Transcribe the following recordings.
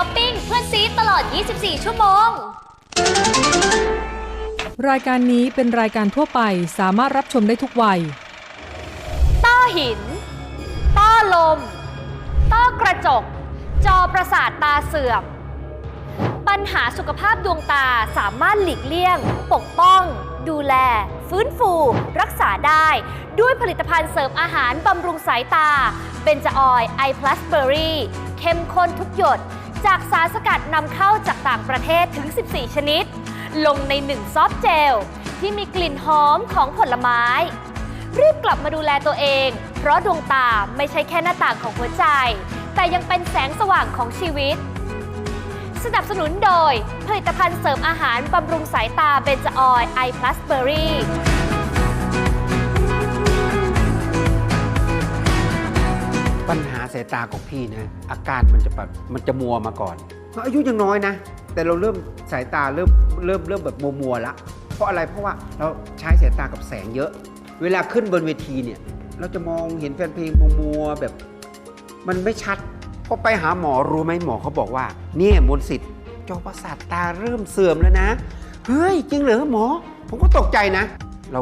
ช้อปปิ้งเพื่อนซีตลอด 24 ชั่วโมง รายการนี้เป็นรายการทั่วไปสามารถรับชมได้ทุกวัย ต้อหิน ต้อลม ต้อกระจก จอประสาทตาเสื่อม ปัญหาสุขภาพดวงตาสามารถหลีกเลี่ยง ปกป้อง ดูแล ฟื้นฟู รักษาได้ ด้วยผลิตภัณฑ์เสริมอาหารบำรุงสายตา เบนจออยไอพลัสเบอรี่ เข้มข้นทุกหยด จากสารสกัดนำเข้าจากต่างประเทศถึง 14 ชนิด ลงในหนึ่งซอฟต์เจล ที่มีกลิ่นหอมของผลไม้ รีบกลับมาดูแลตัวเอง เพราะดวงตาไม่ใช่แค่หน้าต่างของหัวใจ แต่ยังเป็นแสงสว่างของชีวิต สนับสนุนโดย ผลิตภัณฑ์เสริมอาหารบำรุงสายตาเบนจออยไอพลัสเบอรี่ สายตาของพี่นะ อาการมันจะแบบมันจะมัวมาก่อนเราอายุยังน้อยนะ แต่เราเริ่มสายตาเริ่มเริ่มเริ่มแบบมัวมัวละเพราะอะไรเพราะว่าเราใช้สายตากับแสงเยอะ เวลาขึ้นบนเวทีเนี่ย เราจะมองเห็นแฟนเพลงมัวมัวแบบ มันไม่ชัดพอไปหาหมอรู้ไหมหมอเขาบอกว่า เนี่ยมนสิทธิ์จอประสาทตาเริ่มเสื่อมแล้วนะ เฮ้ย จริงเหรอหมอ ผมก็ตกใจนะ เรา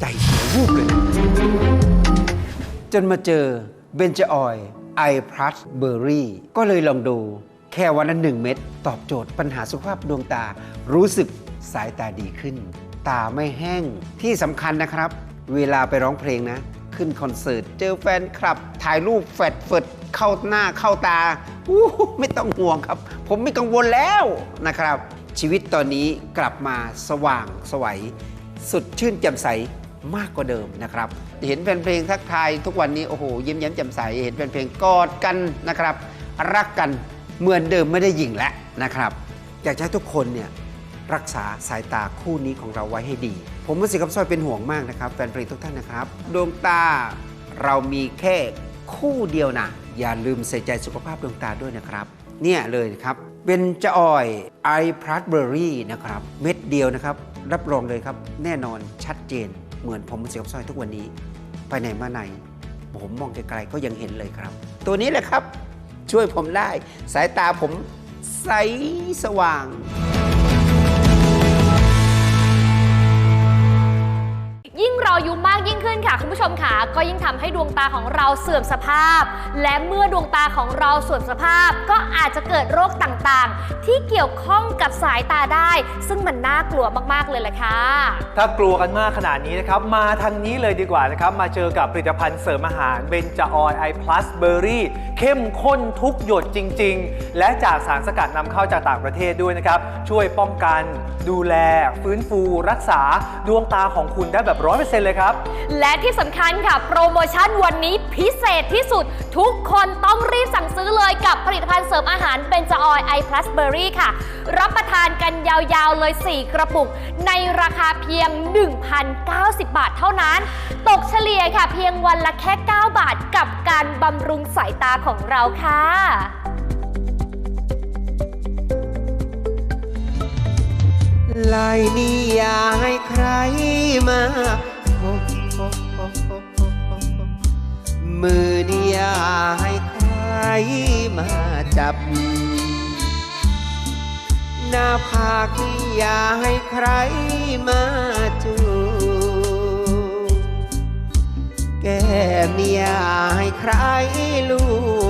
ใจเสียวูบเลย จนมาเจอเบนจออย ไอพลัสเบอร์รี่ก็เลยลองดูแค่วันละหนึ่งเม็ดตอบโจทย์ปัญหาสุขภาพดวงตา รู้สึกสายตาดีขึ้น ตาไม่แห้งที่สำคัญนะครับ เวลาไปร้องเพลงนะ ขึ้นคอนเสิร์ต เจอแฟนคลับ ถ่ายรูปแฟดเฟิดเข้าหน้าเข้าตาอู้ไม่ต้องห่วงครับ ผมไม่กังวลแล้วนะครับ ชีวิตตอนนี้กลับมาสว่างสวัย สุดชื่นแจ่มใส มากกว่าเดิมนะครับ เห็นแฟนเพลงทักทายทุกวันนี้โอ้โหยิ้มแย้มแจ่มใสเห็นแฟนเพลงกอดกันนะครับ รักกันเหมือนเดิมไม่ได้หยิ่งแล้วนะครับอยากให้ทุกคนเนี่ยรักษาสายตาคู่นี้ของเราไว้ให้ดี ผมมุสิกับสร้อยเป็นห่วงมากนะครับ แฟนเพลงทุกท่านนะครับ ดวงตาเรามีแค่คู่เดียวนะ อย่าลืมใส่ใจสุขภาพดวงตาด้วยนะครับ เนี่ยเลยครับเป็นจะออยไอพลัสเบอร์รี่นะครับ เม็ดเดียวนะครับ รับรองเลยครับ แน่นอนชัดเจน เหมือนผมเสียบสร้อยทุกวันนี้ ไปไหนมาไหน ผมมองไกลๆก็ยังเห็นเลยครับ ตัวนี้แหละครับ ช่วยผมได้ สายตาผมใสสว่าง ยิ่งเรออายุมากยิ่งขึ้นค่ะคุณผู้ชมค่ะก็ยิ่งทำให้ดวงตาของเราเสื่อมสภาพ และเมื่อดวงตาของเราเสื่อมสภาพ ก็อาจจะเกิดโรคต่างๆ ที่เกี่ยวข้องกับสายตาได้ ซึ่งมันน่ากลัวมากๆเลยแหละค่ะ ถ้ากลัวกันมากขนาดนี้นะครับ มาทางนี้เลยดีกว่านะครับ มาเจอกับผลิตภัณฑ์เสริมอาหารเบนจาออยไอพลัสเบอร์รี่เข้มข้นทุกหยดจริง ๆ และจากสารสกัดนำเข้าจากต่างประเทศด้วยนะครับช่วยป้องกัน ดูแล ฟื้นฟู รักษาดวงตาของคุณได้แบบร้อยเปอร์เซ็นต์เลยครับ และที่สำคัญค่ะ โปรโมชั่นวันนี้พิเศษที่สุด ทุกคนต้องรีบสั่งซื้อเลยกับผลิตภัณฑ์เสริมอาหารเบนจาออยไอพลัสเบอรี่ค่ะ รับประทานกันยาวๆเลย 4 กระปุก ในราคาเพียง 1,090 บาทเท่านั้น ตกเฉลี่ยค่ะ เพียงวันละแค่ 9 บาทกับการบำรุงสายตาของเราค่ะ ลายนี้อย่าให้ใครมาพบมือนี้อย่าให้ใครมาจับ หน้าผากนี้อย่าให้ใครมาจูบแก้มนี้อย่าให้ใครลูก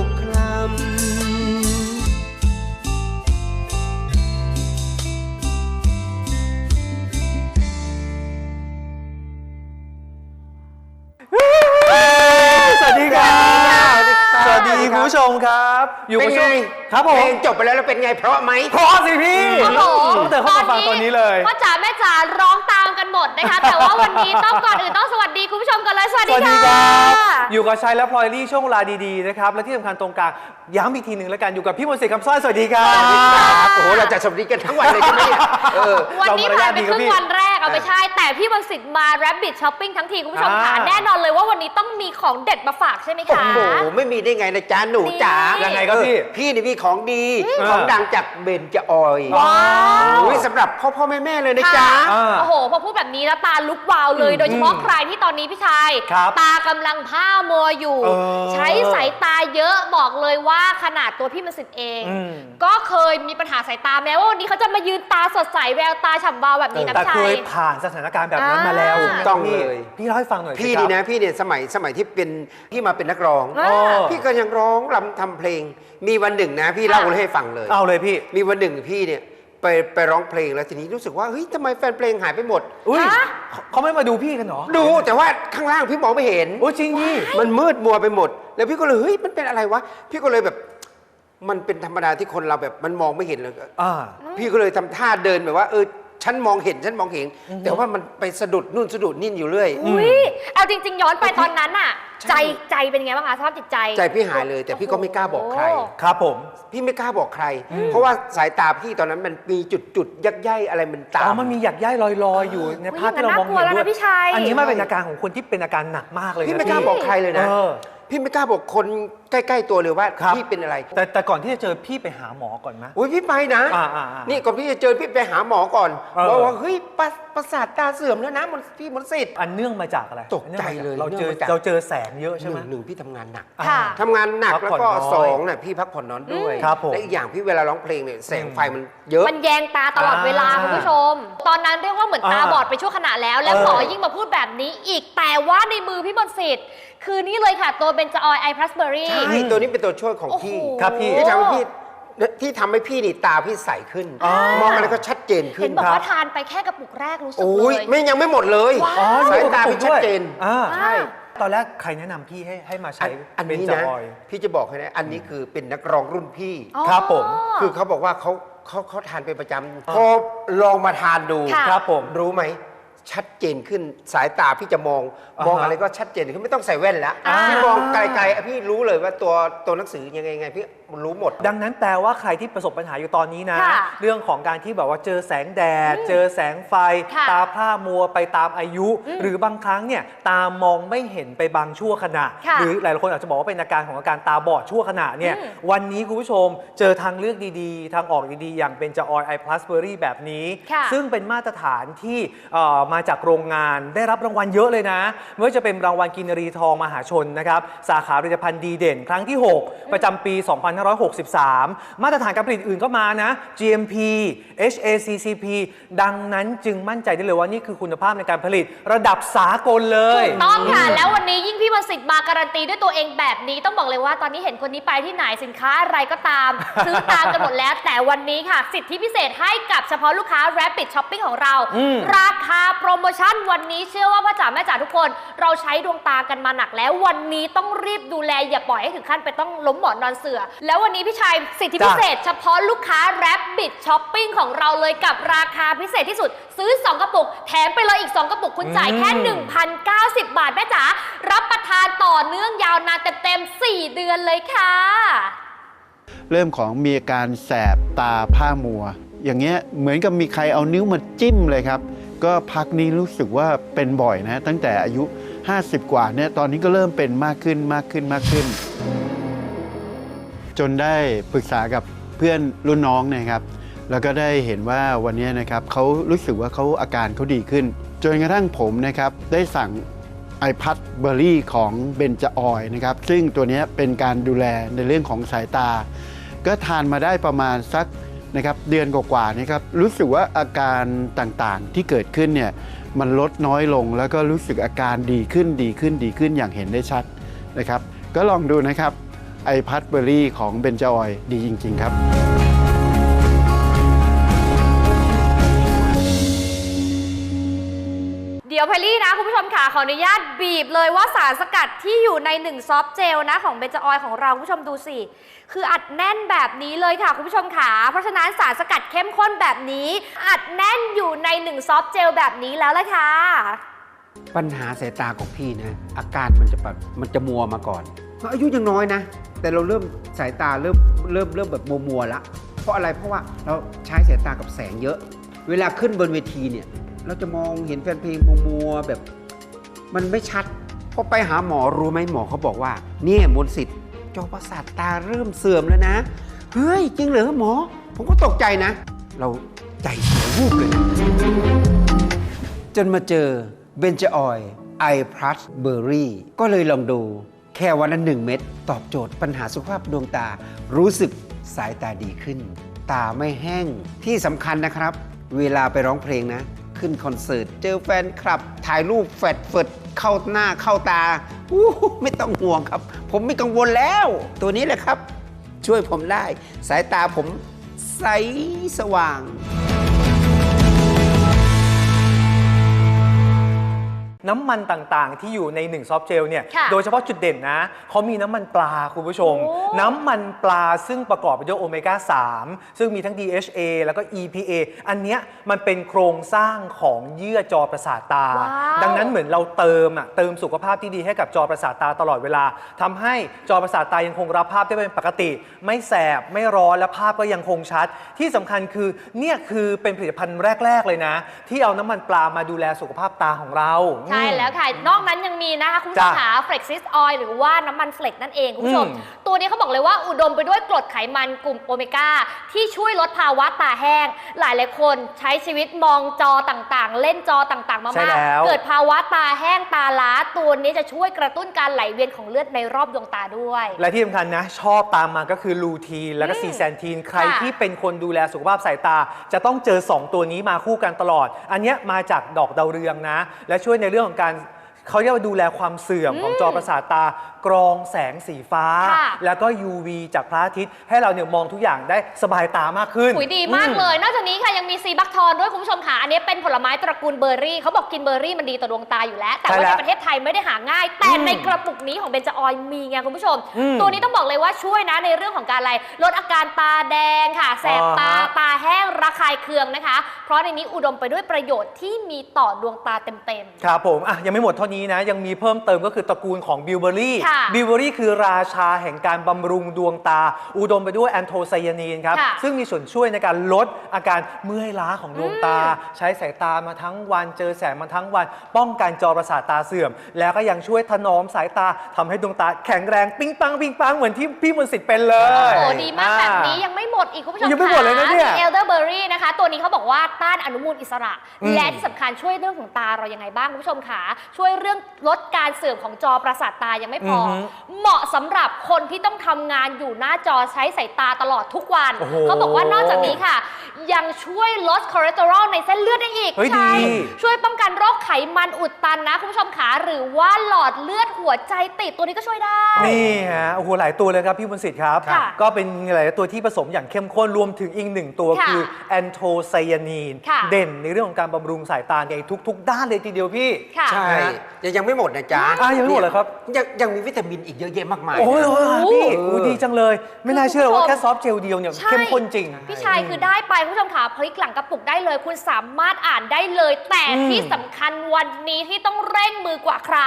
ผู้ชมครับ อยู่เป็กับนช่วไงงครับผมเพลงจบไปแล้วแล้วเป็นไงเพราะไหม เพราะสิพี่ครับผมต้องเติมเข้ามาฟังตอนนี้เลย พ่อจ๋าแม่จ๋าร้องตาม กันหมดนะคะ แต่ว่าวันนี้ต้องก่อนอื่นต้องสวัสดีคุณผู้ชมกันเลยสวัสสดีวัสดีค่ะครับอยู่กับชัยและพลอยลี่ช่วงเวลาดีๆนะครับ และที่สำคัญตรงกลางย้ำอีกทีหนึ่งแล้วกันอยู่กับพี่มนต์สิทธิ์คำสร้อยสวัสดีครับครับโอ้โหเราจะสวัสดีกันทั้งวันเลยใช่ไหมเนี่ยเออ วันนี้ผ่านไปครึ่งวันแรกเอาเออไม่ใช่ แต่พี่มนต์สิทธิ์มา Rabbit Shopping ทั้งทีคุณผู้ชมค่ะอ่า แน่นอนเลยว่าวันนี้ต้องมีของเด็ดมาฝากใช่ไหมโอ้คะ โหไม่มีได้ไงนะจ๊ะหนูจ๋านี่ยังไงครับพี่เออพี่นี่มีของดีอืมของดังจากเบนจะออยว้าว โอ้ยสำหรับพ่อพ่อแม่แม่เลยนะค่ะจ๊ะอ่า โอ้โหพอพูดแบบนี้แล้วตาลุกวาวเลย โดยเฉพาะใครที่ตอนนี้พี่ชาย ครับตากำลังผ้ามัวอยู่ เออใช้สายตาเยอะบอกเลยว่าขนาดตัวพี่มันสิทธิ์เอง อืม ก็เคยมีปัญหาสายตาแม้ว่าวันนี้เขาจะมายืนตาสดใสแววตาฉ่ำวาวแบบนี้นะแต่พี่เคชายยผ่านสถานการณ์แบบนั้นมาแล้วอ่าใช่ไหมต้องพี่เลย พี่เล่าให้ฟังหน่อยสิพี่ครับนี่นะพี่เนี่ยสมัยสมัยที่เป็นพี่มาเป็นนักร้อง อ่าอ๋อพี่ก็ยังร้องรำทำเพลง มีวันหนึ่งนะ พี่เล่าให้ฟังเลย เอาเลยพี่ มีวันหนึ่งพี่เนี่ย ไปไปร้องเพลงแล้วทีนี้รู้สึกว่าเฮ้ยทำไมแฟนเพลงหายไปหมด อุ้ยฮะเขาเขาไม่มาดูพี่กันเหรอดูแต่ว่าข้างล่างพี่มองไม่เห็น โอ้จริงดิมันมืดมัวไปหมด แล้วพี่ก็เลยเฮ้ยมันเป็นอะไรวะ พี่ก็เลยแบบ มันเป็นธรรมดาที่คนเราแบบมันมองไม่เห็นเลย อ่า พี่ก็เลยทำท่าเดินแบบว่าเออ ฉันมองเห็นฉันมองเห็น แต่ว่ามันไปสะดุดนู่นสะดุดนี่อยู่เรื่อย อุ้ยเอาจริง ๆ ย้อนไปตอนนั้นอะใจใจเป็นไงบ้างคะสภาพจิตใจใจพี่หายเลย แต่พี่ก็ไม่กล้าบอกใครโอ้ครับผม พี่ไม่กล้าบอกใคร เพราะว่าสายตาพี่ตอนนั้นมันมีจุดจุดๆยักย้ายอะไรมันตาอ๋อ ม มันมีหยักย้ายลอยๆ อยู่ในอุ๊ยภาพที่เรามองอย่างนั้นน่ากลัวแล้วเห็นด้วนะพี่ชัย อันนี้มันเป็นอาการของคนที่เป็นอาการหนักมากเลยนะพี่ไม่กล้าบอกใครเลยนะออ พี่ไม่กล้าบอกคน ใกล้ ๆ ตัวเลยว่าครับ พี่เป็นอะไรแต่แต่ก่อนที่จะเจอพี่ไปหาหมอก่อนไหม อุ้ยพี่ไปนะ อ่าอ่าอ่านี่นี่ก่อนพี่จะเจอพี่ไปหาหมอก่อนเออ บอกว่าเฮ้ยประประสาทตาเสื่อมแล้วนะมันพี่มนต์สิทธิ์ อันเนื่องมาจากอะไรตกใจเลยเราเจอเนื่องมาจาก เราเจอแสงเยอะหใช่ไหม นึ่งหนึ่งพี่ทำงานหนัก ค่ะทำงานหนักพักแล้วผ่อนก็น้อยสองเนี่ยพี่พักผ่อนน้อยด้วย ครับผมและอีกอย่างพี่เวลาร้องเพลงเนี่ยแสงไฟมันเยอะ มันแยงตาตลอดเวลาอ่าคุณผู้ชม ตอนนั้นเรียกว่าเหมือนตาอ่าบอดไปชั่วขณะแล้ว แล้วเออ หมอยิ่งมาพูดแบบนี้อีกแต่ว่าในมือพี่มนต์สิทธิ์คือนี่เลยค่ะตัวเบนจออยไอพลัสเบอรี่ใช่ตัวนี้เป็นตัวช่วยของโอ้โหพี่ครับพี่ ที่ทำให้พี่ที่ทำให้พี่นี่ตาพี่ใสขึ้น อ๋อ มองอะไรก็ชัดเจนขึ้เห็นนบอกครับว่าทานไปแค่กระปุกแรกรู้สึกโอ้ยเลยไม่ยังไม่หมดเลย ว้าว อ๋อสายตาพี่ชัดเจน อ่าใช่ ตอนแรกใครแนะนำพี่ให้ให้มาใช้อันอันเป็นนี้จนะ อยพี่จะบอกให้นะ อันนี้คือเป็นนักร้องรุ่นพี่ อ๋อ ครับผม คือเขาบอกว่าเขาเขาเขาทานเป็นประจำพอลองมาทานดูค่ะ ครับผม รู้ไหม ชัดเจนขึ้นสายตาพี่จะมองอ่าฮะมองอะไรก็ชัดเจนขึ้นไม่ต้องใส่แว่นแล้วอ่าพี่มองไกลๆพี่รู้เลยว่าตัวตัวหนังสือยังไงไงพี่ รู้หมด ดังนั้นแปลว่าใครที่ประสบปัญหาอยู่ตอนนี้นะ ค่ะเรื่องของการที่แบบว่าเจอแสงแดด เจอแสงไฟ ค่ะตาพร่ามัวไปตามอายุ อืมหรือบางครั้งเนี่ยตามองไม่เห็นไปบางชั่วขณะ ค่ะหรือหลายๆคนอาจจะบอกว่าเป็นอาการของอาการตาบอดชั่วขณะเนี่ยอืมวันนี้คุณผู้ชมเจอทางเลือกดีๆ ทางออกดีๆ อย่างเป็นจออยไอพลัสเบอรี่แบบนี้ ค่ะซึ่งเป็นมาตรฐานที่เอ่อมาจากโรงงานได้รับรางวัลเยอะเลยนะไม่ว่าจะเป็นรางวัลกินรีทองมหาชนนะครับสาขาผลิตภัณฑ์ดีเด่น ครั้งที่6ประจำปี2563 มาตรฐานการผลิตอื่นก็มานะ GMP HACCP ดังนั้นจึงมั่นใจได้เลยว่านี่คือคุณภาพในการผลิตระดับสากลเลย ถูกต้องค่ะ แล้ววันนี้ยิ่งพี่มนต์สิทธิ์มาการันตีด้วยตัวเองแบบนี้ต้องบอกเลยว่าตอนนี้เห็นคนนี้ไปที่ไหนสินค้าอะไรก็ตาม ซื้อตามกันหมดแล้ว แต่วันนี้ค่ะ สิทธิพิเศษให้กับเฉพาะลูกค้า Rapid Shopping ของเรา อืม ราคาโปรโมชั่นวันนี้เชื่อว่าพ่อจ๋าแม่จ๋าทุกคน เราใช้ดวงตากันมาหนักแล้ววันนี้ต้องรีบดูแลอย่าปล่อยให้ถึงขั้นไปต้องล้มหมอนนอนเสือ แล้ววันนี้พี่ชายสิทธิพิเศษ เฉพาะลูกค้า Rapid Shopping ของเราเลยกับราคาพิเศษที่สุด ซื้อ 2 กระปุก แถมไปเลยอีก 2 กระปุกคุณจ่ายแค่อืม1,090 บาทแม่จ๋ารับประทานต่อเนื่องยาวนานเต็มๆ4เดือนเลยค่ะ เริ่มของมีอาการแสบตาผ้ามัว อย่างเงี้ยเหมือนกับมีใครเอานิ้วมาจิ้มเลยครับ ก็พักนี้รู้สึกว่าเป็นบ่อยนะ ตั้งแต่อายุ 50 กว่าเนี่ยตอนนี้ก็เริ่มเป็นมากขึ้นมากขึ้นมากขึ้น จนได้ปรึกษากับเพื่อนรุ่นน้องนะครับแล้วก็ได้เห็นว่าวันนี้นะครับเขารู้สึกว่าเขาอาการเขาดีขึ้น จนกระทั่งผมนะครับได้สั่ง iPad b e r r y ของเบนจออยนะครับซึ่งตัวนี้เป็นการดูแลในเรื่องของสายตา ก็ทานมาได้ประมาณสักนะครับเดือนกว่าๆนะครับรู้สึกว่าอาการต่างๆที่เกิดขึ้นเนี่ยมันลดน้อยลงแล้วก็รู้สึกอาการดีขึ้นดีขึ้นดีขึ้นอย่างเห็นได้ชัดนะครับ ก็ลองดูนะครับ iPad b e r r y ของเบนจออยดีจริง ๆ ครับ เดี๋ยวเพลลี่นะ คุณผู้ชมค่ะขออนุญาตบีบเลยว่าสารสกัดที่อยู่ในหนึ่งซอฟต์เจลนะของเบนจออยของเราคุณผู้ชมดูสิ คืออัดแน่นแบบนี้เลยค่ะ คุณผู้ชมค่ะเพราะฉะนั้นสารสกัดเข้มข้นแบบนี้ อัดแน่นอยู่ในหนึ่งซอฟต์เจลแบบนี้แล้วละค่ะ ปัญหาสายตาของพี่นะ อาการมันจะแบบมันจะมัวมาก่อนอายุยังน้อยนะ แต่เราเริ่มสายตาเริ่มเริ่มเริ่มแบบมัวมัวละเพราะอะไรเพราะว่าเราใช้สายตากับแสงเยอะ เวลาขึ้นบนเวทีเนี่ย เราจะมองเห็นแฟนเพลงมัวมัวแบบ มันไม่ชัดพอไปหาหมอรู้ไหมหมอเขาบอกว่าเนี่ยมนสิทธิ์จอประสาทตาเริ่มเสื่อมแล้วนะเฮ้ยจริงเหรอหมอ ผมก็ตกใจนะ เราใจเสียวูบเลยนะจนมาเจอเบนจออยไอพลัสเบอร์รี่ก็เลยลองดู ค่วันละหนึ่งเม็ดตอบโจทย์ปัญหาสุขภาพดวงตา รู้สึกสายตาดีขึ้น ตาไม่แห้งที่สำคัญนะครับ เวลาไปร้องเพลงนะ ขึ้นคอนเสิร์ต เจอแฟนคลับ ถ่ายรูปแฟดเฟิดเข้าหน้าเข้าตาอู้หูไม่ต้องห่วงครับ ผมไม่กังวลแล้ว ตัวนี้แหละครับ ช่วยผมได้ สายตาผมใสสว่าง น้ำมันต่างๆ ที่อยู่ใน1ซอฟต์เจลเนี่ย ค่ะโดยเฉพาะจุดเด่นนะ เขามีน้ำมันปลาคุณผู้ชม โอ้น้ำมันปลาซึ่งประกอบไปด้วยโอเมก้า 3 ซึ่งมีทั้ง DHA แล้วก็ EPA อันเนี้ยมันเป็นโครงสร้างของเยื่อจอประสาทตา ว้าวดังนั้นเหมือนเราเติมอะเติมสุขภาพที่ดีให้กับจอประสาทตาตลอดเวลาทำให้จอประสาทตายังคงรับภาพได้เป็นปกติ ไม่แสบไม่ร้อนและภาพก็ยังคงชัด ที่สำคัญคือเนี่ยคือเป็นผลิตภัณฑ์แรก ๆ เลยนะ ที่เอาน้ำมันปลามาดูแลสุขภาพตาของเราใช่แล้วค่ะ นอกนั้นยังมีนะคะ คุณผู้ชมจ้ะขาเฟล็กซิสออยหรือว่าน้ำมันเฟล็กนั่นเองคุณผู้ชมอืมตัวนี้เขาบอกเลยว่าอุดมไปด้วยกรดไขมันกลุ่มโอเมก้า ที่ช่วยลดภาวะตาแห้ง หลายหลายๆคนใช้ชีวิตมองจอต่างๆ เล่นจอต่างๆใช่มากแล้วๆเกิดภาวะตาแห้งตาล้า ตัวนี้จะช่วยกระตุ้นการไหลเวียนของเลือดในรอบดวงตาด้วย และที่สำคัญนะ ชอบตามมาก็คือลูทีนแล้วก็อืมซีแซนทีนใครค่ะที่เป็นคนดูแลสุขภาพสายตา จะต้องเจอ 2 ตัวนี้มาคู่กันตลอด อันเนี้ยมาจากดอกดาวเรืองนะ และช่วยในเรื่องของการเขาเรียกว่าดูแลความเสื่อมของจอประสาทตา กรองแสงสีฟ้า ค่ะ แล้วก็ UV จากพระอาทิตย์ ให้เราเนี่ยมองทุกอย่างได้สบายตามากขึ้นอุยดีมากอืเลย นอกจากนี้ค่ะยังมีซีบักทอนด้วยคุณผู้ชมค่ะ อันนี้เป็นผลไม้ตระกูลเบอร์รี่เขาบอกกินเบอร์รี่มันดีต่อดวงตาอยู่แล้ว แต่ใช่ว่าแล้ในวประเทศไทยไม่ได้หาง่าย แต่อืมในกระปุกนี้ของเบนจออยมีไงคุณผู้ชม อืมตัวนี้ต้องบอกเลยว่าช่วยนะในเรื่องของการอะไรลดอาการตาแดงค่ะ แสบตาอ่าฮะ ตาแห้งระคายเคืองนะคะ เพราะในนี้อุดมไปด้วยประโยชน์ที่มีต่อดวงตาเต็มครับผมอะยังไม่หมดเท่านี้นะ ยังมีเพิ่มเติมก็คือตระกูลของบิวเบอรี่ ค่ะบิวเบอรี่คือราชาแห่งการบำรุงดวงตา อุดมไปด้วยแอนโทไซยานีนครับ ค่ะซึ่งมีส่วนช่วยในการลดอาการเมื่อยล้าของดวงตา ใช้สายตามาทั้งวันเจอแสงมาทั้งวัน ป้องกันจอประสาทตาเสื่อม แล้วก็ยังช่วยถนอมสายตาทำให้ดวงตาแข็งแรงปิ๊งปังปิ๊งปังเหมือนที่พี่มนต์สิทธิ์เป็นเลๆยโอ้โหดีมากแบบนี้อ่ยังไม่หมดอีกคุณผู้ชมยังไม่หมดเลยนะเนี่ยมีเอลเดอร์เบอร์รี่นะคะ ตัวนี้เขาบอกว่าต้านอนุมูลอิสระ อืม และที่สำคัญช่วยเรื่องของตาเรายังไงบ้างคุณผู้ชมขาช่วยเรื่องลดการเสื่อมของจอประสาทตายังไม่พอออฮึเหมาะสำหรับคนที่ต้องทำงานอยู่หน้าจอใช้สายตาตลอดทุกวัน โอ้โหเขาบอกว่านอกจากนี้ค่ะ ยังช่วยลดคอเลสเตอรอลในเส้นเลือดได้อีกเฮ้ยใช่ดีช่วยป้องกันโรคไขมันอุดตันนะ คุณผู้ชมขาหรือว่าหลอดเลือดหัวใจติดตัวนี้ก็ช่วยได้ นี่ฮะโอ้โหหลายตัวเลยครับพี่มนต์สิทธิ์ครับ ค่ะก็เป็นหลายตัวที่ผสมอย่างเข้มข้นรวมถึงอีกหนึ่งตัวค่ะคือแอนโทไซยานีน ค่ะ เด่นในเรื่องของการบำรุงสายตาในทุก ๆ ด้านเลยทีเดียวพี่ ค่ะ ใช่ ยังยังไม่หมดนะจ๊ะอะยังไม่หมดเหรอครับ ยังยังมีวิตามินอีกเยอะแยะมากมาย โอ้ยนะโอ้ยพี่โอ้ยดีจังเลย ไม่น่าเชื่อว่าคุณผู้ชมแค่ซอฟต์เจลเดียวเนี่ยใช่เข้มข้นจริง พี่ชายคือได้ไปคุณผู้ชมขาพลิกหลังกระปุกได้เลย คุณสามารถอ่านได้เลย แต่อืม ที่สำคัญวันนี้ที่ต้องเร่งมือกว่าใคร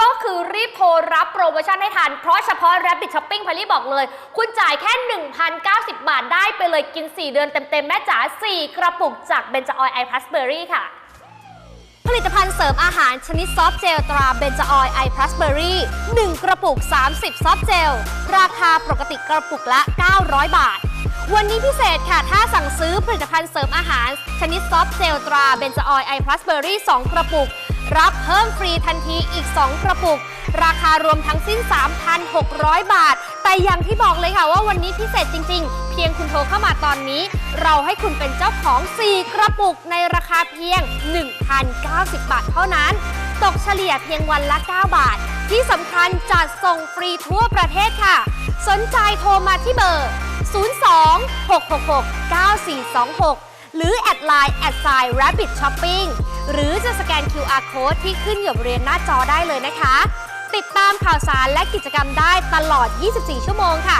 ก็คือรีบโทรรับโปรโมชั่นให้ทัน เพราะเฉพาะ Rapid Shopping พอลี่บอกเลย คุณจ่ายแค่ 1,090 บาทได้ไปเลยกิน 4 เดือนเต็ม ๆ แม่จ๋า4 กระปุกจากเบนจ a ออยไอพลัสเบอรี่ค่ะ ผลิตภัณฑ์เสริมอาหารชนิดซอฟต์เจลตราเบนจออยไอพลัสเบอรี่1กระปุก 30 ซอฟต์เจล ราคาปกติกระปุกละ 900 บาท วันนี้พิเศษค่ะ ถ้าสั่งซื้อผลิตภัณฑ์เสริมอาหาร ชนิดซอฟต์เจลตราเบนจออยไอพลัสเบอรี่2กระปุก รับเพิ่มฟรีทันทีอีก 2 กระปุก ราคารวมทั้งสิ้น 3,600 บาท แต่อย่างที่บอกเลยค่ะว่าวันนี้พิเศษจริง ๆ เพียงคุณโทรเข้ามาตอนนี้ เราให้คุณเป็นเจ้าของ 4 กระปุกในราคาเพียง 1,090 บาทเท่านั้น ตกเฉลี่ยเพียงวันละ 9 บาท ที่สำคัญจัดส่งฟรีทั่วประเทศค่ะ สนใจโทรมาที่เบอร์ 02 666 9426 หรือแอดไลน์แอดไซน์ Rabbit Shopping หรือจะสแกน QR Code ที่ขึ้นอยู่บริเวณหน้าจอได้เลยนะคะ ติดตามข่าวสารและกิจกรรมได้ตลอด 24 ชั่วโมงค่ะ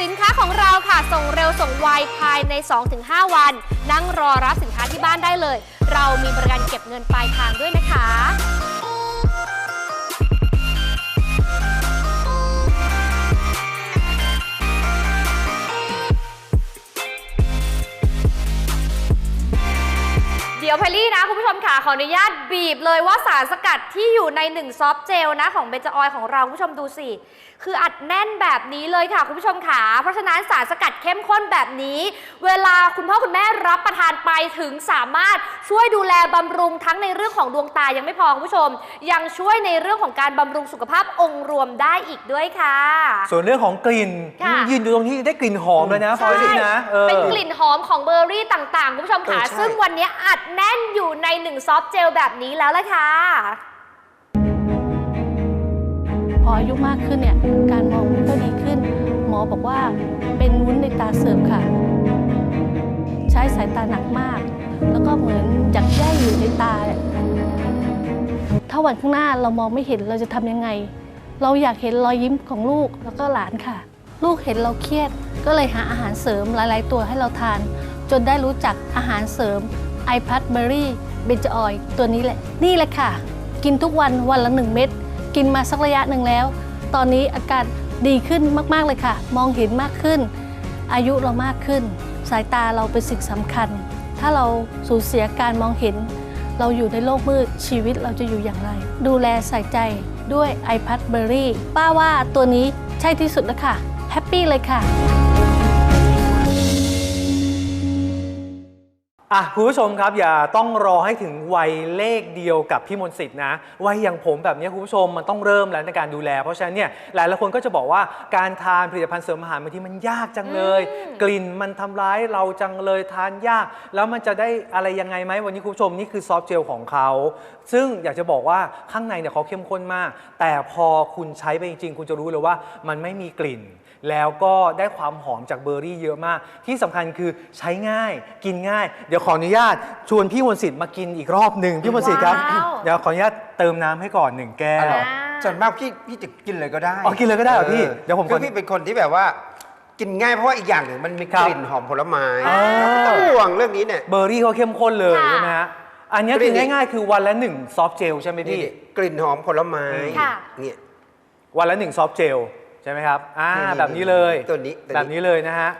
สินค้าของเราค่ะ ส่งเร็วส่งไวภายใน 2-5 วัน นั่งรอรับสินค้าที่บ้านได้เลย เรามีบริการเก็บเงินปลายทางด้วยนะคะ ดี๋ยวพลลี่นะคุณผู้ชมค่ะขออนุญาตบีบเลยว่าสารสกัดที่อยู่ในหนึ่งซอฟต์เจลนะของเบนจออยของเราคุณผู้ชมดูสิ คืออัดแน่นแบบนี้เลยค่ะคุณผู้ชมค่ะ เพราะฉะนั้นสารสกัดเข้มข้นแบบนี้ เวลาคุณพ่อคุณแม่รับประทานไปถึงสามารถช่วยดูแลบำรุงทั้งในเรื่องของดวงตายังไม่พอคุณผู้ชม ยังช่วยในเรื่องของการบำรุงสุขภาพองค์รวมได้อีกด้วยค่ะ ส่วนเรื่องของกลิ่นค่ะยืนอยู่ตรงที่ได้กลิ่นหอมเลยนะฟลอริสนะออ เป็นกลิ่นหอมของเบอร์รี่ต่างๆ คุณผู้ชมค่ะ เออใช่ ซึ่งวันนี้อัดแน่นอยู่ในหนึ่งซอฟต์เจลแบบนี้แล้วละค่ะ พออายุมากขึ้นเนี่ย บอกว่าเป็นวุ้นในตาเสื่อมค่ะ ใช้สายตาหนักมาก แล้วก็เหมือนอยากแย่อยู่ในตา ถ้าวันข้างหน้าเรามองไม่เห็นเราจะทำยังไง เราอยากเห็นรอยยิ้มของลูกแล้วก็หลานค่ะ ลูกเห็นเราเครียด ก็เลยหาอาหารเสริมหลาย ๆ ตัวให้เราทาน จนได้รู้จักอาหารเสริม i p a d Berry b e n j o i ตัวนี้แหละ นี่แหละค่ะ กินทุกวันวันละ1เม็ดกินมาสักระยะหนึ่งแล้ว ตอนนี้อาการ ดีขึ้นมากๆเลยค่ะ มองเห็นมากขึ้น อายุเรามากขึ้น สายตาเราเป็นสิ่งสำคัญ ถ้าเราสูญเสียการมองเห็น เราอยู่ในโลกมืดชีวิตเราจะอยู่อย่างไร ดูแลใส่ใจด้วย i p a d Berry ป้าว่าตัวนี้ใช่ที่สุดแล้วค่ะแฮปปี้เลยค่ะ อะคุณผู้ชมครับอย่าต้องรอให้ถึงวัยเลขเดียวกับพี่มนต์สิทธิ์นะวัยอย่างผมแบบนี้คุณผู้ชมมันต้องเริ่มแล้วในการดูแล เพราะฉะนั้นเนี่ยหลายหลายคนก็จะบอกว่าการทานผลิตภัณฑ์เสริมอาหารบางทีมันยากจังเลยอืมกลิ่นมันทำร้ายเราจังเลยทานยาก แล้วมันจะได้อะไรยังไงไหมวันนี้คุณผู้ชมนี่คือซอฟต์เจลของเขาซึ่งอยากจะบอกว่าข้างในเนี่ยเขาเข้มข้นมาก แต่พอคุณใช้ไปจริงๆ คุณจะรู้เลยว่ามันไม่มีกลิ่น แล้วก็ได้ความหอมจากเบอร์รี่เยอะมาก ที่สำคัญคือใช้ง่าย กินง่าย เดี๋ยวขออนุญาตชวนพี่มนต์สิทธิ์มากินอีกรอบหนึ่งพี่มนต์สิทธิ์ครับ ว้าว เดี๋ยวขออนุญาตเติมน้ำให้ก่อนหนึ่งแก้วอ๋ออ่า ส่วนมากพี่พี่จะกินเลยก็ได้อ๋อกินเลยก็ได้เหรอพี่เดี๋ยวผมคือขอพี่เป็นคนที่แบบว่า กินง่ายเพราะว่าอีกอย่างหนึ่งมันมีครักบลิ่นหอมผลไม้อ่า ไม่ต้องห่วงเรื่องนี้เนี่ย เบอร์รี่เขาเข้มข้นเลยค่ะ ใช่ไหมฮะ อันนี้กลิ่คือนง่ายๆ คือวันละหนึ่งซอฟต์เจลใช่ไหมนี่พี่ กลิ่นหอมผลไม้ค่ะ เนี่ย วันละหนึ่งซอฟต์เจลใช่ไหมครับ อ่านี่แบบนี้เลยตัวนี้ตัวนี้ แบบนี้เลยนะฮะ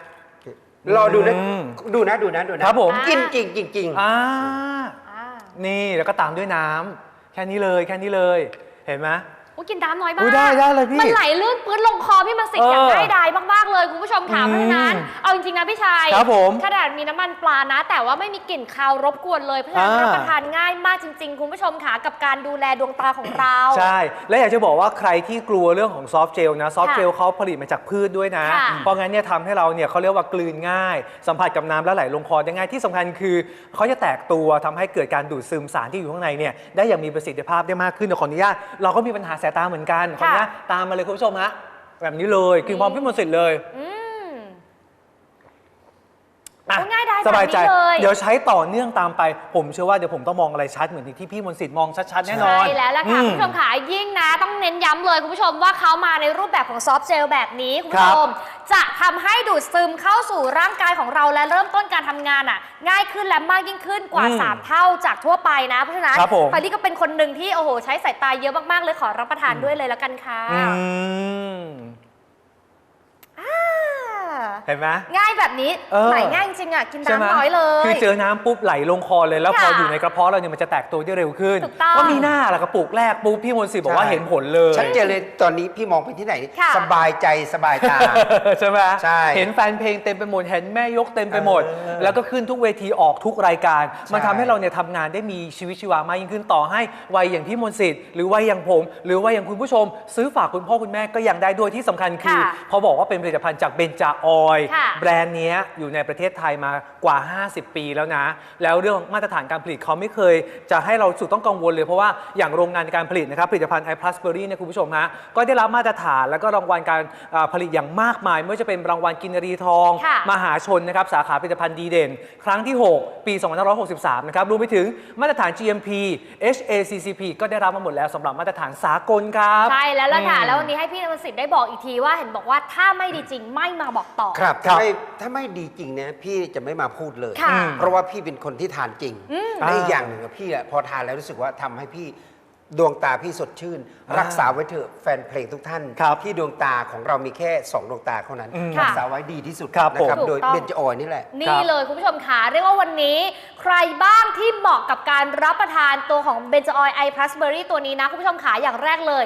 รอดูนะ อืมดูนะดูนะดูนะครับผม กินจริงจริงๆอ่า อ่านี่แล้วก็ตามด้วยน้ำแค่นี้เลยแค่นี้เลยเห็นไหม โอ้กินน้ำน้อยมากอุ๊ยได้ได้เลยพี่มันไหลลื่นปื้นลงคอพี่มันสิทธิ์เอออย่างง่ายดายมากๆ เลยคุณผู้ชมค่ะอืมเพราะฉะนั้น เอาจริงๆนะพี่ชายครับผมขนาดมีน้ำมันปลานะ แต่ว่าไม่มีกลิ่นคาวรบกวนเลยเพราะฉะนั้นอ่า รับประทานง่ายมากจริง ๆ คุณผู้ชมค่ะกับการดูแลดวงตาของเรา ใช่ และอยากจะบอกว่าใครที่กลัวเรื่องของซอฟต์เจลนะซอฟต์ค่ะเจลเขาผลิตมาจากพืชด้วยนะ ค่ะเพราะงั้นเนี่ยทำให้เราเนี่ยเขาเรียกว่ากลืนง่าย สัมผัสกับน้ำแล้วไหลลงคอได้ง่ายที่สำคัญคือเขาจะแตกตัวทำให้เกิดการดูดซึมสารที่อยู่ข้างในเนี่ยได้อย่างมีประสิทธิภาพได้มากขึ้นเดี๋ยวขออนุญาตเราก็มีปัญหาสายตาเหมือนกันขออนุญาตตามมาเลยคุณผู้ชมฮะ แบบนี้เลยคือพร้อมพี่มนต์สิทธิ์เลย อืมอะโอ้ง่ายดายสบายใจ แบบนี้เลย เดี๋ยวใช้ต่อเนื่องตามไป ผมเชื่อว่าเดี๋ยวผมต้องมองอะไรชัดเหมือนที่พี่มนต์สิทธิ์มองชัดๆแน่นอน ใช่แล้วล่ะค่ะอืคุณผู้ชมค่ะยิ่งนะต้องเน้นย้ำเลยคุณผู้ชมว่าเขามาในรูปแบบของซอฟต์เจลแบบนี้ คุณผู้ชม จะทำให้ดูดซึมเข้าสู่ร่างกายของเราและเริ่มต้นการทำงานอะ ง่ายขึ้นและมากยิ่งขึ้นกว่า อืม3 เท่าจากทั่วไปนะ เพราะฉะนั้นครับผมใครที่ก็เป็นคนหนึ่งที่โอ้โห ใช้สายตาเยอะมากๆเลยขอรับประทานด้วยเลยแล้วกันค่ะ อืมอ่า เห็นไหม ง่ายแบบนี้เออ ไหลง่ายจริงๆอะกินใช่ไหมน้ำน้อยเลย คือเจอน้ำปุ๊บไหลลงคอเลยแล้วพอค่ะอยู่ในกระเพาะเราเนี่ยมันจะแตกตัวได้เร็วขึ้นถูกต้อง ก็มีหน้าละกระปุกแรกปุ๊บพี่มนต์สิทธิ์บอกว่าใช่ เห็นผลเลยชัดเจนเลยตอนนี้พี่มองไปที่ไหน ค่ะ สบายใจสบายตา ใช่ไหมใช่เห็นแฟนเพลงเต็มไปหมดเห็นแม่ยกเต็มไปหมด เออแล้วก็ขึ้นทุกเวทีออกทุกรายการ มันทำใช่ให้เราเนี่ยทำงานได้มีชีวิตชีวามากยิ่งขึ้นต่อให้วัยอย่างพี่มนต์สิทธิ์หรือวัยอย่างผม หรือวัยอย่างคุณผู้ชม ซื้อฝากคุณพ่อคุณแม่ก็ยังได้ด้วยที่สำคัญคือค่ะ พอบอกว่าเป็นผลิตภัณฑ์จากเบนจาออยล์ค่ะแบรนด์เนี้ยอยู่ในประเทศไทยมากว่า 50 ปีแล้วนะ แล้วเรื่องมาตรฐานการผลิตเขาไม่เคย จะให้เราสุดต้องกังวลเลยเพราะว่าอย่างโรงงานในการผลิตนะครับผลิตภัณฑ์ i p l u s b e r r y เนี่ยคุณผู้ชมฮะก็ได้รับมาตรฐานแล้วก็รางวัลการอ่าผลิตอย่างมากมาย ไม่ว่าจะเป็นรางวัลกินรีทอง ค่ะ มหาชนนะครับสาขาผลิตภัณฑ์ดีเด่น ครั้งที่ 6 ปี 2563 นะครับรวมไปถึงมาตรฐาน GMP HACCP ก็ได้รับมาหมดแล้วสำหรับมาตรฐานสากลครับ ใช่แล้วล่ะค่ะ อืมแล้ววันนี้ให้พี่นวสิทธิ์ได้บอกอีกทีว่าเห็นบอกว่าถ้าไม่ดีจริงไม่มาบอกต่อ ครับครัถ้าบไม่ถ้าไม่ดีจริงนะพี่จะไม่มาพูดเลย ค่ะ เพราะว่าพี่เป็นคนที่ทานจริงอืมและอีกอย่างหนึ่งอะพี่อะพอทานแล้วรู้สึกว่าทำให้พี่ดวงตาพี่สดชื่นอ่ารักษาไว้เถอะแฟนเพลงทุกท่านครับที่ดวงตาของเรามีแค่2ดวงตาเท่านั้น อืมรักษาไว้ดีที่สุดครับนะครับผม โดยถูกต้อง เบนจออยนี่แหละ นี่เลยคุณผู้ชมค่ะเรียกว่าวันนี้ ใครบ้างที่เหมาะกับการรับประทานตัวของเบนจ o อ l ไอพลัสเบอรี่ตัวนี้นะ คุณผู้ชมขาอย่างแรกเลย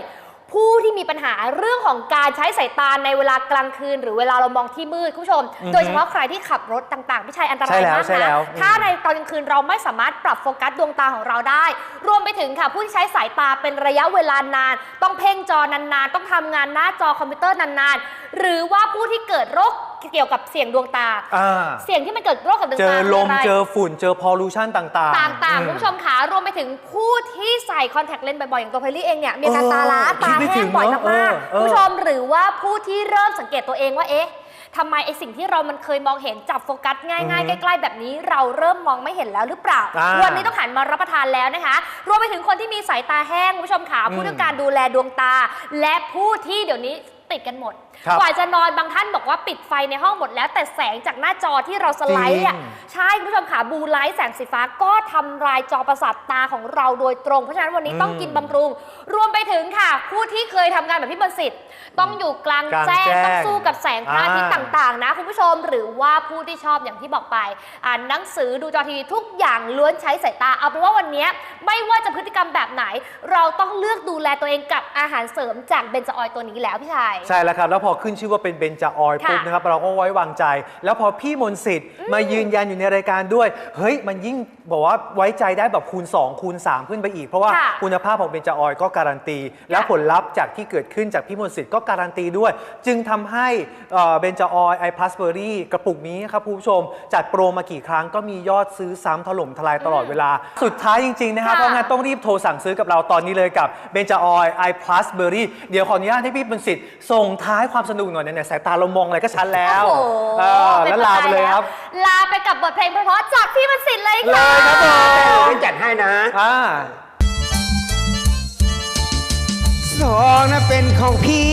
ผู้ที่มีปัญหาเรื่องของการใช้สายตาในเวลากลางคืน หรือเวลาเรามองที่มืดคุณผู้ชมอือฮึโดยเฉพาะใครที่ขับรถต่างๆ พี่ชัยอันตราใช่ยแล้วมากใช่แล้นะ ว ถ้าในตอนกลางคืนเราไม่สามารถปรับโฟกัสดวงตาของเราได้ รวมไปถึงค่ะ ผู้ที่ใช้สายตาเป็นระยะเวลานาน ต้องเพ่งจอนานๆ ต้องทำงานหน้าจอคอมพิวเตอร์นานๆ หรือว่าผู้ที่เกิดโรคเกี่ยวกับเสี่ยงดวงตา อ่าเสี่ยงที่มันเกิดโรคกับดวงเจตาอลมคืะไร เจอฝุ่นเจอพอลูชันต่างๆต่างๆ อื คุณผู้ชมขารวมไปถึงผู้ที่ใส่คอนแทคเลนส์บ่อยๆ อย่างตัวเพลลี่เองเนี่ย มีอาการตาล้า เออตาคิดไม่แห้ถึงงบ่อยเนอะมากเออเออๆคุณผู้ชมหรือว่าผู้ที่เริ่มสังเกตตัวเองว่าเอ๊ะทำไมไอสิ่งที่เรามันเคยมองเห็นจับโฟกัสง่ายๆใกล้ ๆ แบบนี้เราเริ่มมองไม่เห็นแล้วหรือเปล่า อ่าวันนี้ต้องหันมารับประทานแล้วนะคะ รวมไปถึงคนที่มีสายตาแห้งคุณผู้ชมขาผู้ต้องการดูแลดวงตา และผู้ที่เดี๋ยวนี้ ติดกันหมด ครับกว่าจะนอนบางท่านบอกว่าปิดไฟในห้องหมดแล้ว แต่แสงจากหน้าจอที่เราสไลด์อะจริง ใช่คุณผู้ชมค่ะบูไลท์แสงสีฟ้าก็ทำลายจอประสาทตาของเราโดยตรง เพราะฉะนั้นวันนี้ต้องกินบำรุง รวมไปถึงค่ะ ผู้ที่เคยทำงานแบบพี่มนต์สิทธิ์ต้องอยู่กลางกลางแจ้งแจ้งต้องสู้กับแสงพระอาทิตย์อ่า ต่างๆนะคุณผู้ชมหรือว่าผู้ที่ชอบอย่างที่บอกไป อ่านหนังสือดูจอทีวีทุกอย่างล้วนใช้สายตาเอาเป็นว่าวันนี้ไม่ว่าจะพฤติกรรมแบบไหน เราต้องเลือกดูแลตัวเองกับอาหารเสริมจากเบนจออยล์ตัวนี้แล้วพี่ชายใช่แล้วครับ แล้วพอขึ้นชื่อว่าเป็นเบนจาออยค่ะปุ๊บนะครับเราก็ไว้วางใจ แล้วพอพี่มนต์สิทธิ์มายืนยันอยู่ในรายการด้วย เฮ้ย มันยิ่งบอกว่าไว้ใจได้แบบคูณ 2 คูณ 3 ขึ้นไปอีก เพราะว่าค่ะคุณภาพของเบนจาออยก็การันตี แล้วผลลัพธ์จากที่เกิดขึ้นจากพี่มนต์สิทธิ์ก็การันตีด้วย จึงทำให้เบนจาออยไอพลัสเบอรี่กระปุกนี้ครับคุณผู้ชมจัดโปรมากี่ครั้งก็มียอดซื้อซ้ำถล่มทลายตลอดเวลา สุดท้ายจริงๆนะครับค่ะเพราะงั้นต้องรีบโทรสั่งซื้อกับเราตอนนี้เลยกับเบนจาออยไอพลัสเบอรี่เดี๋ยวขออนุญาตให้พี่มนต์สิทธิ์ส่งท้ายความสนุกหน่อยไหนๆสายตาเรามองอะไรก็ชัดแล้วโอ้โหเออเป็นแล้วลาไปเลยครับ ลาไปกับบทเพลงเพราะๆจากพี่มันต์สิทธิ์เลยเลค่ะยครับผมไม่จัดให้นะ อ่า สองนะเป็นของพี่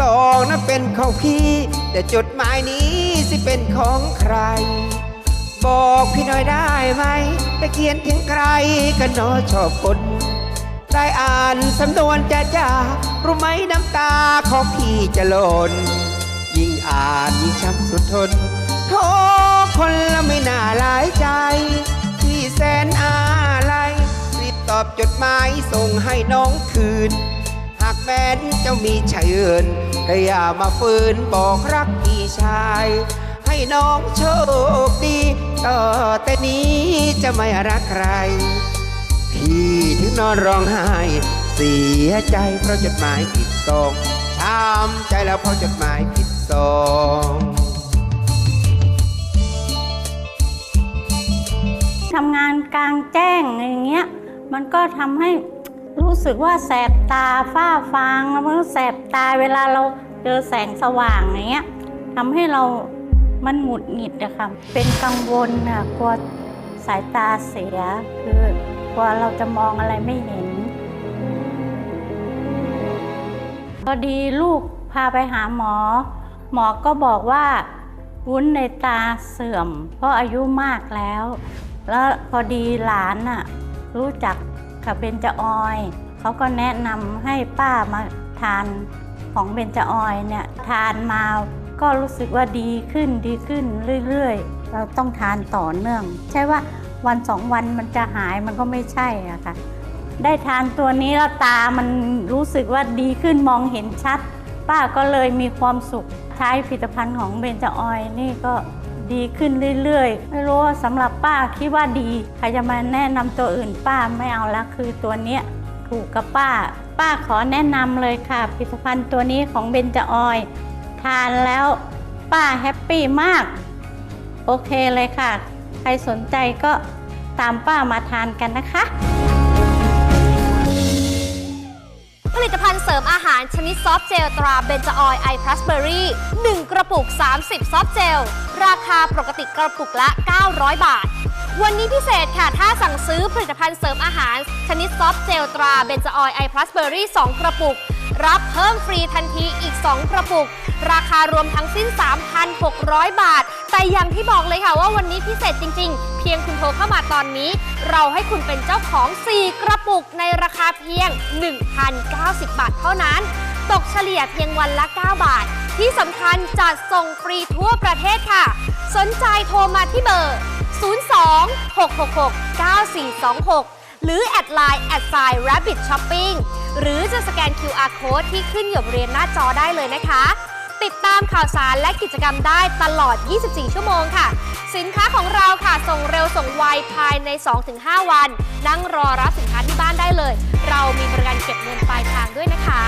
สองนะเป็นของพี่ แต่จดหมายนี้สิเป็นของใคร บอกพี่หน่อยได้ไหมจะเขียนถึงใครกันเนอชอบคน ได้อ่านสำนวนจะจ้ารู้ไหมน้ำตาของพี่จะหล่นยิ่งอ่านยิ่งช้ำสุดทนโทคนละไม่น่าหลายใจพี่แสนอะไรรีบตอบจดหมายส่งให้น้องคืน หากแม้นเจ้ามีชายอื่นก็อย่ามาฝืนบอกรักพี่ชาย ให้น้องโชคดี ต่อแต่นี้จะไม่รักใคร พี่ถึงนอนร้องไห้ เสียใจเพราะจดหมายผิดซองช้ำใจแล้วเพราะจดหมายผิดซองทำงานกลางแจ้งอย่างเงี้ย มันก็ทำให้รู้สึกว่าแสบตาฝ้าฟางแล้วมันแสบตาเวลาเราเจอแสงสว่างอย่างเงี้ยทำให้เรามันหงุดหงิดอะค่ะเป็นกังวลอะกลัวสายตาเสียคือ กลัวเราจะมองอะไรไม่เห็น พอดีลูกพาไปหาหมอ หมอก็บอกว่าวุ้นในตาเสื่อม เพราะอายุมากแล้ว แล้วพอดีหลานน่ะรู้จักกับเบญจออยล์เขาก็แนะนำให้ป้ามาทานของเบญจออยล์เนี่ยทานมาก็รู้สึกว่าดีขึ้นดีขึ้นเรื่อยๆ เราต้องทานต่อเนื่อง ใช่ว่า วันสองวันมันจะหายมันก็ไม่ใช่อะค่ะ ได้ทานตัวนี้แล้วตามันรู้สึกว่าดีขึ้นมองเห็นชัด ป้าก็เลยมีความสุขใช้ผลิตภัณฑ์ของเบญจออยนี่ก็ดีขึ้นเรื่อยๆ ไม่รู้ว่าสำหรับป้าคิดว่าดีใครจะมาแนะนำตัวอื่นป้าไม่เอาละคือตัวเนี้ยถูกกับป้า ป้าขอแนะนำเลยค่ะผลิตภัณฑ์ตัวนี้ของเบญจออยทานแล้วป้าแฮปปี้มาก โอเคเลยค่ะ ใครสนใจก็ตามป้ามาทานกันนะคะ ผลิตภัณฑ์เสริมอาหารชนิดซอฟต์เจลตราเบนจออยไอพลัสเบอรี่1กระปุก 30 ซอฟต์เจล ราคาปกติกระปุกละ 900 บาท วันนี้พิเศษค่ะ ถ้าสั่งซื้อผลิตภัณฑ์เสริมอาหาร ชนิดซอฟต์เจลตราเบนจออยไอพลัสเบอรี่2กระปุก รับเพิ่มฟรีทันทีอีก 2 กระปุก ราคารวมทั้งสิ้น 3,600 บาท แต่อย่างที่บอกเลยค่ะว่าวันนี้พิเศษจริง ๆ เพียงคุณโทรเข้ามาตอนนี้ เราให้คุณเป็นเจ้าของ 4 กระปุกในราคาเพียง 1,090 บาทเท่านั้น ตกเฉลี่ยเพียงวันละ 9 บาท ที่สำคัญจัดส่งฟรีทั่วประเทศค่ะ สนใจโทรมาที่เบอร์ 02 666 9426 หรือแอดไลน์แอดไซน์ Rabbit Shopping หรือจะสแกน QR code ที่ขึ้นอยู่บริเวณหน้าจอได้เลยนะคะ ติดตามข่าวสารและกิจกรรมได้ตลอด 24 ชั่วโมงค่ะ สินค้าของเราค่ะส่งเร็วส่งไวภายใน 2-5 วัน นั่งรอรับสินค้าที่บ้านได้เลย เรามีบริการเก็บเงินปลายทางด้วยนะคะ